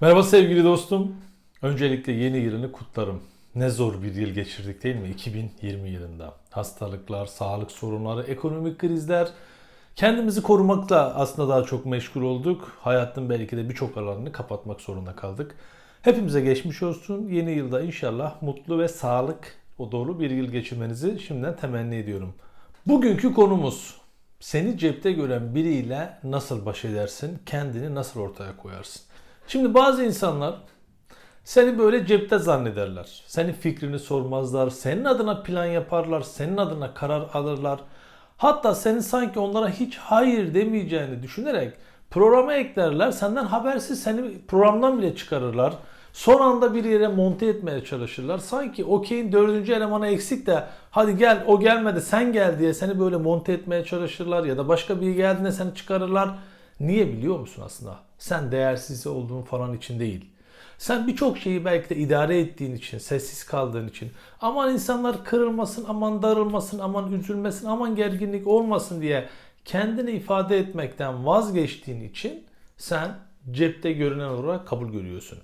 Merhaba sevgili dostum. Öncelikle yeni yılını kutlarım. Ne zor bir yıl geçirdik değil mi? 2020 yılında. Hastalıklar, sağlık sorunları, ekonomik krizler. Kendimizi korumakla aslında daha çok meşgul olduk. Hayatın belki de birçok alanını kapatmak zorunda kaldık. Hepimize geçmiş olsun. Yeni yılda inşallah mutlu ve sağlık o dolu bir yıl geçirmenizi şimdiden temenni ediyorum. Bugünkü konumuz seni cepte gören biriyle nasıl baş edersin? Kendini nasıl ortaya koyarsın? Şimdi bazı insanlar seni böyle cepte zannederler. Senin fikrini sormazlar. Senin adına plan yaparlar. Senin adına karar alırlar. Hatta senin sanki onlara hiç hayır demeyeceğini düşünerek programa eklerler. Senden habersiz seni programdan bile çıkarırlar. Son anda bir yere monte etmeye çalışırlar. Sanki okeyin dördüncü elemanı eksik de hadi gel o gelmedi sen gel diye seni böyle monte etmeye çalışırlar. Ya da başka biri geldiğinde seni çıkarırlar. Niye biliyor musun aslında? Sen değersiz olduğun falan için değil. Sen birçok şeyi belki de idare ettiğin için, sessiz kaldığın için, aman insanlar kırılmasın, aman darılmasın, aman üzülmesin, aman gerginlik olmasın diye kendini ifade etmekten vazgeçtiğin için sen cepte görünen olarak kabul görüyorsun.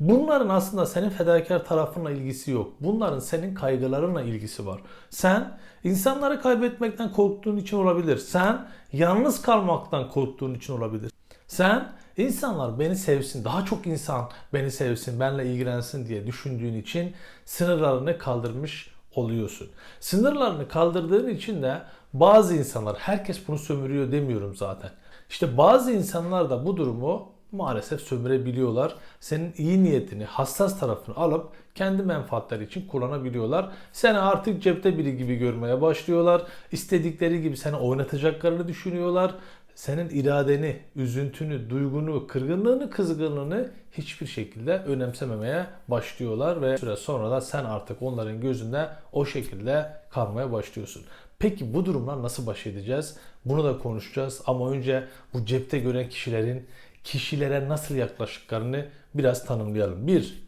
Bunların aslında senin fedakar tarafınla ilgisi yok. Bunların senin kaygılarınla ilgisi var. Sen insanları kaybetmekten korktuğun için olabilir. Sen yalnız kalmaktan korktuğun için olabilir. Sen insanlar beni sevsin, daha çok insan beni sevsin, benle ilgilensin diye düşündüğün için sınırlarını kaldırmış oluyorsun. Sınırlarını kaldırdığın için de bazı insanlar, herkes bunu sömürüyor demiyorum zaten. İşte bazı insanlar da bu durumu maalesef sömürebiliyorlar. Senin iyi niyetini, hassas tarafını alıp kendi menfaatleri için kullanabiliyorlar. Seni artık cepte biri gibi görmeye başlıyorlar. İstedikleri gibi seni oynatacaklarını düşünüyorlar. Senin iradeni, üzüntünü, duygunu, kırgınlığını, kızgınlığını hiçbir şekilde önemsememeye başlıyorlar ve süre sonra da sen artık onların gözünde o şekilde kalmaya başlıyorsun. Peki bu durumlar nasıl baş edeceğiz? Bunu da konuşacağız ama önce bu cepte gören kişilerin kişilere nasıl yaklaştıklarını biraz tanımlayalım. Bir,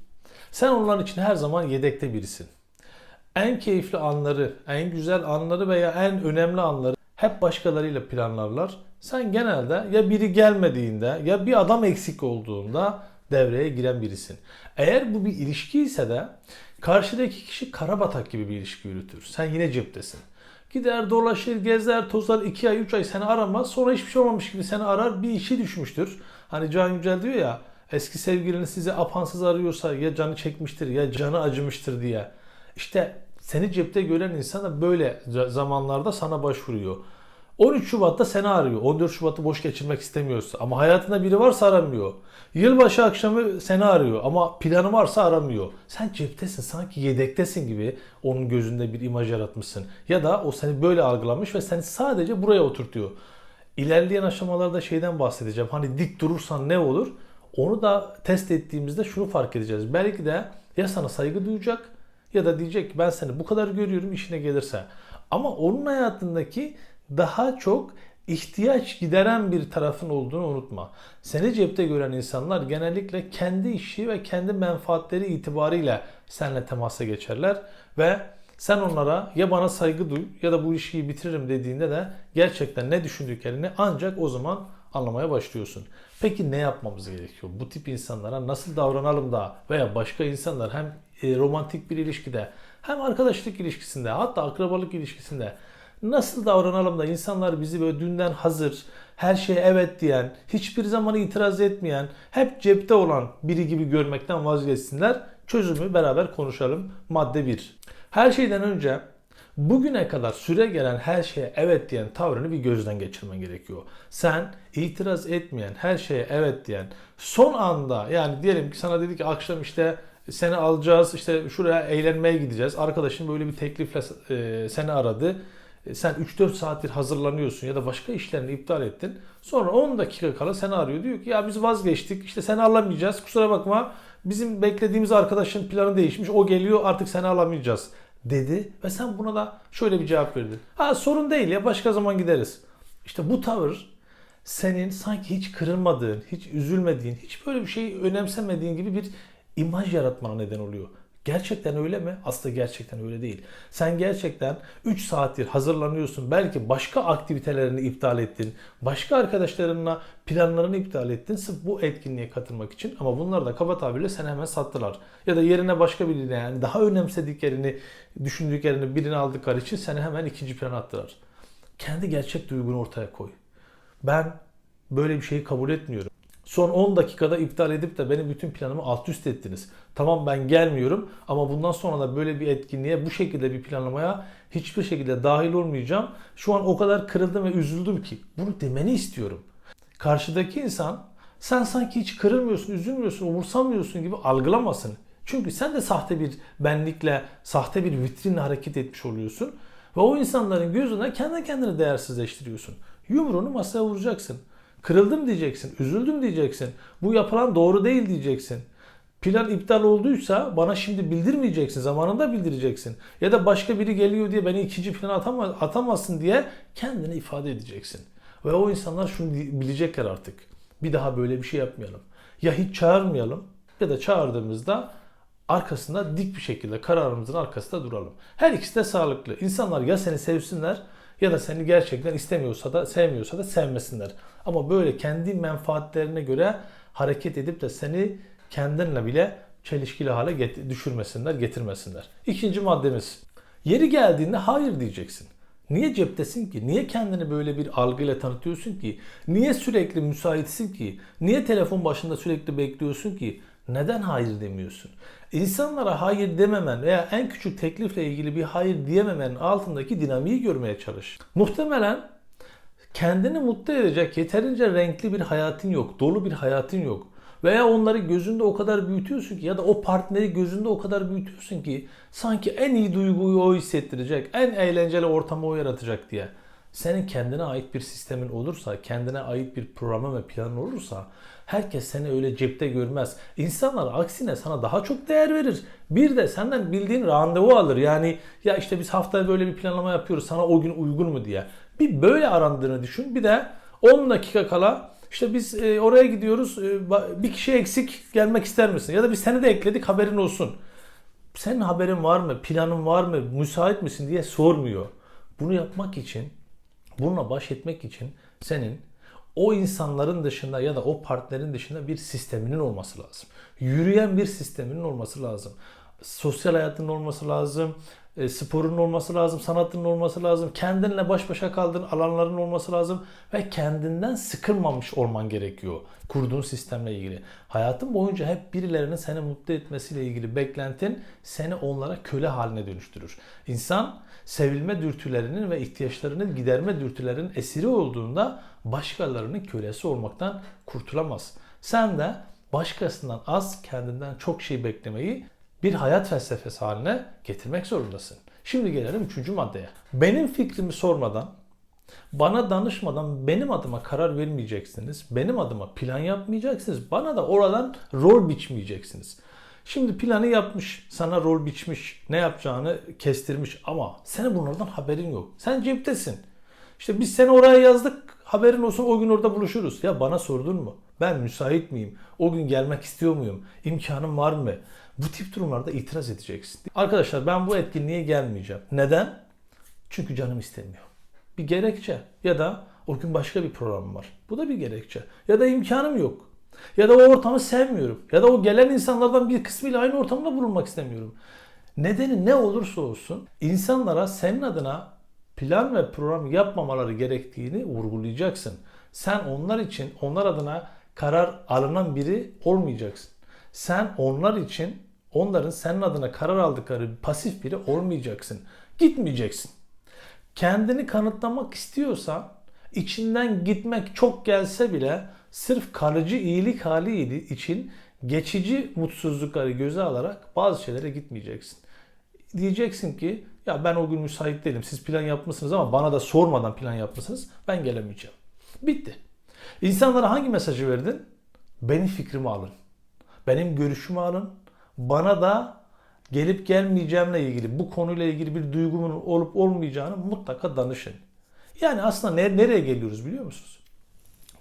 sen onların için her zaman yedekte birisin. En keyifli anları, en güzel anları veya en önemli anları hep başkalarıyla planlarlar. Sen genelde ya biri gelmediğinde ya bir adam eksik olduğunda devreye giren birisin. Eğer bu bir ilişki ise de karşıdaki kişi karabatak gibi bir ilişki yürütür. Sen yine ceptesin. Gider dolaşır, gezer, tozar 2 ay 3 ay seni aramaz. Sonra hiçbir şey olmamış gibi seni arar bir işi düşmüştür. Hani Can Yücel diyor ya eski sevgiliniz sizi apansız arıyorsa ya canı çekmiştir ya canı acımıştır diye. İşte seni cepte gören insan da böyle zamanlarda sana başvuruyor. 13 Şubat'ta seni arıyor. 14 Şubat'ı boş geçirmek istemiyorsa. Ama hayatında biri varsa aramıyor. Yılbaşı akşamı seni arıyor ama planı varsa aramıyor. Sen ceptesin sanki yedektesin gibi onun gözünde bir imaj yaratmışsın. Ya da o seni böyle algılamış ve seni sadece buraya oturtuyor. İlerleyen aşamalarda şeyden bahsedeceğim. Hani dik durursan ne olur? Onu da test ettiğimizde şunu fark edeceğiz. Belki de ya sana saygı duyacak ya da diyecek ki ben seni bu kadar görüyorum işine gelirse. Ama onun hayatındaki daha çok ihtiyaç gideren bir tarafın olduğunu unutma. Seni cepte gören insanlar genellikle kendi işi ve kendi menfaatleri itibariyle seninle temasa geçerler ve sen onlara ya bana saygı duy ya da bu ilişkiyi bitiririm dediğinde de gerçekten ne düşündüklerini ancak o zaman anlamaya başlıyorsun. Peki ne yapmamız gerekiyor? Bu tip insanlara nasıl davranalım da veya başka insanlar hem e, romantik bir ilişkide hem arkadaşlık ilişkisinde hatta akrabalık ilişkisinde nasıl davranalım da insanlar bizi böyle dünden hazır, her şeye evet diyen, hiçbir zaman itiraz etmeyen, hep cepte olan biri gibi görmekten vazgeçsinler. Çözümü beraber konuşalım. Madde 1. Her şeyden önce bugüne kadar süre gelen her şeye evet diyen tavrını bir gözden geçirmen gerekiyor. Sen itiraz etmeyen, her şeye evet diyen, son anda yani diyelim ki sana dedi ki akşam işte seni alacağız, işte şuraya eğlenmeye gideceğiz. Arkadaşın böyle bir teklifle e, seni aradı sen 3-4 saattir hazırlanıyorsun ya da başka işlerini iptal ettin. Sonra 10 dakika kala seni arıyor. Diyor ki ya biz vazgeçtik işte seni alamayacağız kusura bakma. Bizim beklediğimiz arkadaşın planı değişmiş o geliyor artık seni alamayacağız dedi. Ve sen buna da şöyle bir cevap verdin. Ha sorun değil ya başka zaman gideriz. İşte bu tavır senin sanki hiç kırılmadığın, hiç üzülmediğin, hiç böyle bir şeyi önemsemediğin gibi bir imaj yaratmana neden oluyor. Gerçekten öyle mi? Aslında gerçekten öyle değil. Sen gerçekten 3 saattir hazırlanıyorsun. Belki başka aktivitelerini iptal ettin. Başka arkadaşlarınla planlarını iptal ettin. Sırf bu etkinliğe katılmak için. Ama bunlar da kaba tabirle seni hemen sattılar. Ya da yerine başka birine yani daha önemsediklerini, düşündüklerini birini aldıkları için seni hemen ikinci plana attılar. Kendi gerçek duygunu ortaya koy. Ben böyle bir şeyi kabul etmiyorum. Son 10 dakikada iptal edip de benim bütün planımı alt üst ettiniz. Tamam ben gelmiyorum ama bundan sonra da böyle bir etkinliğe bu şekilde bir planlamaya hiçbir şekilde dahil olmayacağım. Şu an o kadar kırıldım ve üzüldüm ki bunu demeni istiyorum. Karşıdaki insan sen sanki hiç kırılmıyorsun, üzülmüyorsun, umursamıyorsun gibi algılamasın. Çünkü sen de sahte bir benlikle, sahte bir vitrinle hareket etmiş oluyorsun. Ve o insanların gözüne kendi kendini değersizleştiriyorsun. Yumruğunu masaya vuracaksın. Kırıldım diyeceksin, üzüldüm diyeceksin. Bu yapılan doğru değil diyeceksin. Plan iptal olduysa bana şimdi bildirmeyeceksin, zamanında bildireceksin. Ya da başka biri geliyor diye beni ikinci plana atama, atamazsın diye kendini ifade edeceksin. Ve o insanlar şunu bilecekler artık. Bir daha böyle bir şey yapmayalım. Ya hiç çağırmayalım ya da çağırdığımızda arkasında dik bir şekilde kararımızın arkasında duralım. Her ikisi de sağlıklı. İnsanlar ya seni sevsinler ya da seni gerçekten istemiyorsa da sevmiyorsa da sevmesinler. Ama böyle kendi menfaatlerine göre hareket edip de seni kendinle bile çelişkili hale get- düşürmesinler, getirmesinler. İkinci maddemiz. Yeri geldiğinde hayır diyeceksin. Niye ceptesin ki? Niye kendini böyle bir algıyla tanıtıyorsun ki? Niye sürekli müsaitsin ki? Niye telefon başında sürekli bekliyorsun ki? Neden hayır demiyorsun? İnsanlara hayır dememen veya en küçük teklifle ilgili bir hayır diyememenin altındaki dinamiği görmeye çalış. Muhtemelen kendini mutlu edecek yeterince renkli bir hayatın yok, dolu bir hayatın yok. Veya onları gözünde o kadar büyütüyorsun ki ya da o partneri gözünde o kadar büyütüyorsun ki sanki en iyi duyguyu o hissettirecek, en eğlenceli ortamı o yaratacak diye. Senin kendine ait bir sistemin olursa, kendine ait bir programın ve planın olursa herkes seni öyle cepte görmez. İnsanlar aksine sana daha çok değer verir. Bir de senden bildiğin randevu alır. Yani ya işte biz haftaya böyle bir planlama yapıyoruz sana o gün uygun mu diye. Bir böyle arandığını düşün. Bir de 10 dakika kala işte biz e, oraya gidiyoruz e, bir kişi eksik gelmek ister misin? Ya da biz seni de ekledik haberin olsun. Senin haberin var mı? Planın var mı? Müsait misin diye sormuyor. Bunu yapmak için, bununla baş etmek için senin o insanların dışında ya da o partnerin dışında bir sisteminin olması lazım. Yürüyen bir sisteminin olması lazım. Sosyal hayatının olması lazım, e, sporun olması lazım, sanatının olması lazım, kendinle baş başa kaldığın alanların olması lazım ve kendinden sıkılmamış olman gerekiyor kurduğun sistemle ilgili. Hayatın boyunca hep birilerinin seni mutlu etmesiyle ilgili beklentin seni onlara köle haline dönüştürür. İnsan sevilme dürtülerinin ve ihtiyaçlarının giderme dürtülerinin esiri olduğunda başkalarının kölesi olmaktan kurtulamaz. Sen de başkasından az, kendinden çok şey beklemeyi bir hayat felsefesi haline getirmek zorundasın. Şimdi gelelim üçüncü maddeye. Benim fikrimi sormadan, bana danışmadan benim adıma karar vermeyeceksiniz. Benim adıma plan yapmayacaksınız. Bana da oradan rol biçmeyeceksiniz. Şimdi planı yapmış, sana rol biçmiş, ne yapacağını kestirmiş ama senin bunlardan haberin yok. Sen ceptesin. İşte biz seni oraya yazdık, haberin olsun o gün orada buluşuruz. Ya bana sordun mu? Ben müsait miyim? O gün gelmek istiyor muyum? İmkanım var mı? Bu tip durumlarda itiraz edeceksin. Arkadaşlar ben bu etkinliğe gelmeyeceğim. Neden? Çünkü canım istemiyor. Bir gerekçe ya da o gün başka bir program var. Bu da bir gerekçe. Ya da imkanım yok. Ya da o ortamı sevmiyorum. Ya da o gelen insanlardan bir kısmıyla aynı ortamda bulunmak istemiyorum. Nedeni ne olursa olsun insanlara senin adına plan ve program yapmamaları gerektiğini vurgulayacaksın. Sen onlar için, onlar adına karar alınan biri olmayacaksın. Sen onlar için, onların senin adına karar aldıkları pasif biri olmayacaksın. Gitmeyeceksin. Kendini kanıtlamak istiyorsan, içinden gitmek çok gelse bile sırf kalıcı iyilik hali için geçici mutsuzlukları göze alarak bazı şeylere gitmeyeceksin. Diyeceksin ki ya ben o gün müsait değilim. Siz plan yapmışsınız ama bana da sormadan plan yapmışsınız. Ben gelemeyeceğim. Bitti. İnsanlara hangi mesajı verdin? Benim fikrimi alın. Benim görüşümü alın. Bana da gelip gelmeyeceğimle ilgili, bu konuyla ilgili bir duygumun olup olmayacağını mutlaka danışın. Yani aslında nereye geliyoruz biliyor musunuz?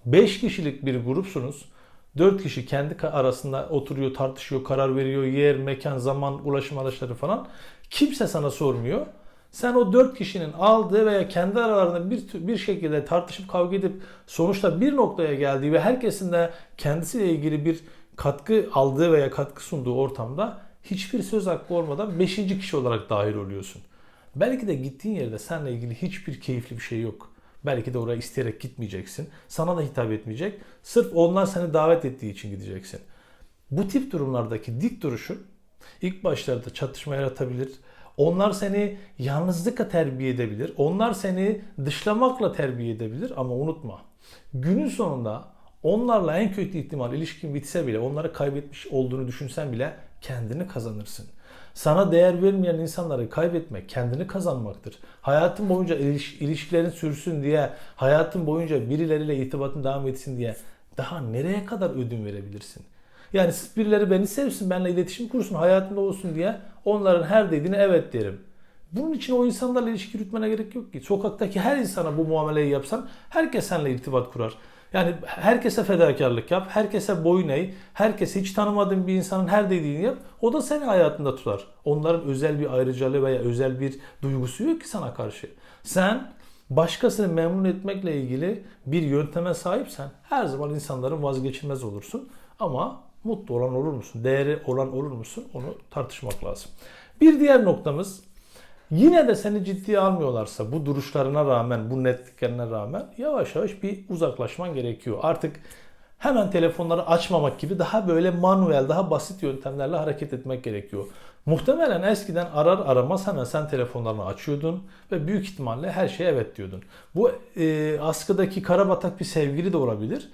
5 kişilik bir grupsunuz. Dört kişi kendi arasında oturuyor, tartışıyor, karar veriyor. Yer, mekan, zaman, ulaşım araçları falan. Kimse sana sormuyor. Sen o dört kişinin aldığı veya kendi aralarında bir bir şekilde tartışıp kavga edip sonuçta bir noktaya geldiği ve herkesin de kendisiyle ilgili bir katkı aldığı veya katkı sunduğu ortamda hiçbir söz hakkı olmadan beşinci kişi olarak dahil oluyorsun. Belki de gittiğin yerde seninle ilgili hiçbir keyifli bir şey yok. Belki de oraya isteyerek gitmeyeceksin. Sana da hitap etmeyecek. Sırf onlar seni davet ettiği için gideceksin. Bu tip durumlardaki dik duruşun ilk başlarda çatışma yaratabilir. Onlar seni yalnızlıkla terbiye edebilir. Onlar seni dışlamakla terbiye edebilir ama unutma. Günün sonunda onlarla en kötü ihtimal ilişkin bitse bile onları kaybetmiş olduğunu düşünsen bile kendini kazanırsın. Sana değer vermeyen insanları kaybetmek kendini kazanmaktır. Hayatın boyunca iliş- ilişkilerin sürsün diye, hayatın boyunca birileriyle irtibatın devam etsin diye daha nereye kadar ödün verebilirsin? Yani sırf birileri beni sevsin, benimle iletişim kursun, hayatımda olsun diye onların her dediğine evet derim. Bunun için o insanlarla ilişki yürütmene gerek yok ki. Sokaktaki her insana bu muameleyi yapsan herkes seninle irtibat kurar. Yani herkese fedakarlık yap, herkese boyun eğ, herkese hiç tanımadığın bir insanın her dediğini yap. O da seni hayatında tutar. Onların özel bir ayrıcalığı veya özel bir duygusu yok ki sana karşı. Sen başkasını memnun etmekle ilgili bir yönteme sahipsen her zaman insanların vazgeçilmez olursun. Ama mutlu olan olur musun? Değeri olan olur musun? Onu tartışmak lazım. Bir diğer noktamız yine de seni ciddiye almıyorlarsa bu duruşlarına rağmen, bu netliklerine rağmen yavaş yavaş bir uzaklaşman gerekiyor. Artık hemen telefonları açmamak gibi daha böyle manuel, daha basit yöntemlerle hareket etmek gerekiyor. Muhtemelen eskiden arar aramaz hemen sen telefonlarını açıyordun ve büyük ihtimalle her şeye evet diyordun. Bu e, askıdaki karabatak bir sevgili de olabilir,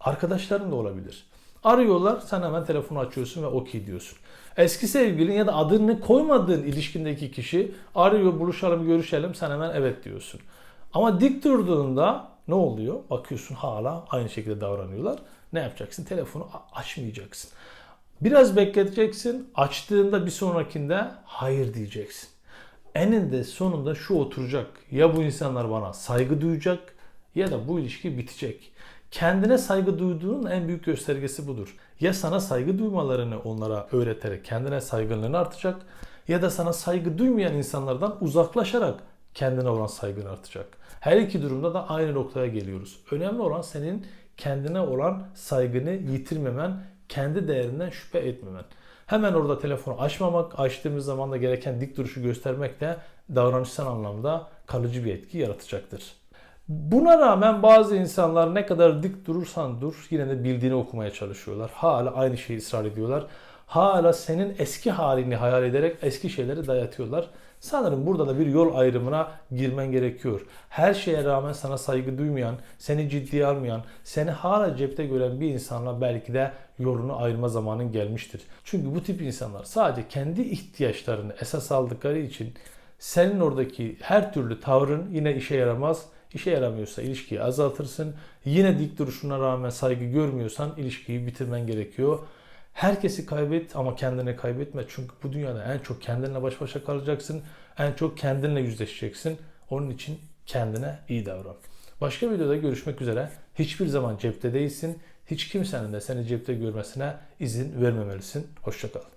arkadaşların da olabilir. Arıyorlar, sen hemen telefonu açıyorsun ve okey diyorsun. Eski sevgilin ya da adını koymadığın ilişkindeki kişi arıyor, buluşalım, görüşelim, sen hemen evet diyorsun. Ama dik durduğunda ne oluyor? Bakıyorsun hala aynı şekilde davranıyorlar. Ne yapacaksın? Telefonu açmayacaksın. Biraz bekleteceksin. Açtığında bir sonrakinde hayır diyeceksin. Eninde sonunda şu oturacak. Ya bu insanlar bana saygı duyacak ya da bu ilişki bitecek. Kendine saygı duyduğunun en büyük göstergesi budur. Ya sana saygı duymalarını onlara öğreterek kendine saygınlığın artacak ya da sana saygı duymayan insanlardan uzaklaşarak kendine olan saygın artacak. Her iki durumda da aynı noktaya geliyoruz. Önemli olan senin kendine olan saygını yitirmemen, kendi değerinden şüphe etmemen. Hemen orada telefonu açmamak, açtığımız zaman da gereken dik duruşu göstermek de davranışsal anlamda kalıcı bir etki yaratacaktır. Buna rağmen bazı insanlar ne kadar dik durursan dur yine de bildiğini okumaya çalışıyorlar. Hala aynı şeyi ısrar ediyorlar. Hala senin eski halini hayal ederek eski şeyleri dayatıyorlar. Sanırım burada da bir yol ayrımına girmen gerekiyor. Her şeye rağmen sana saygı duymayan, seni ciddiye almayan, seni hala cepte gören bir insanla belki de yolunu ayırma zamanın gelmiştir. Çünkü bu tip insanlar sadece kendi ihtiyaçlarını esas aldıkları için senin oradaki her türlü tavrın yine işe yaramaz. İşe yaramıyorsa ilişkiyi azaltırsın. Yine dik duruşuna rağmen saygı görmüyorsan ilişkiyi bitirmen gerekiyor. Herkesi kaybet ama kendini kaybetme. Çünkü bu dünyada en çok kendinle baş başa kalacaksın. En çok kendinle yüzleşeceksin. Onun için kendine iyi davran. Başka videoda görüşmek üzere. Hiçbir zaman cepte değilsin. Hiç kimsenin de seni cepte görmesine izin vermemelisin. Hoşçakal.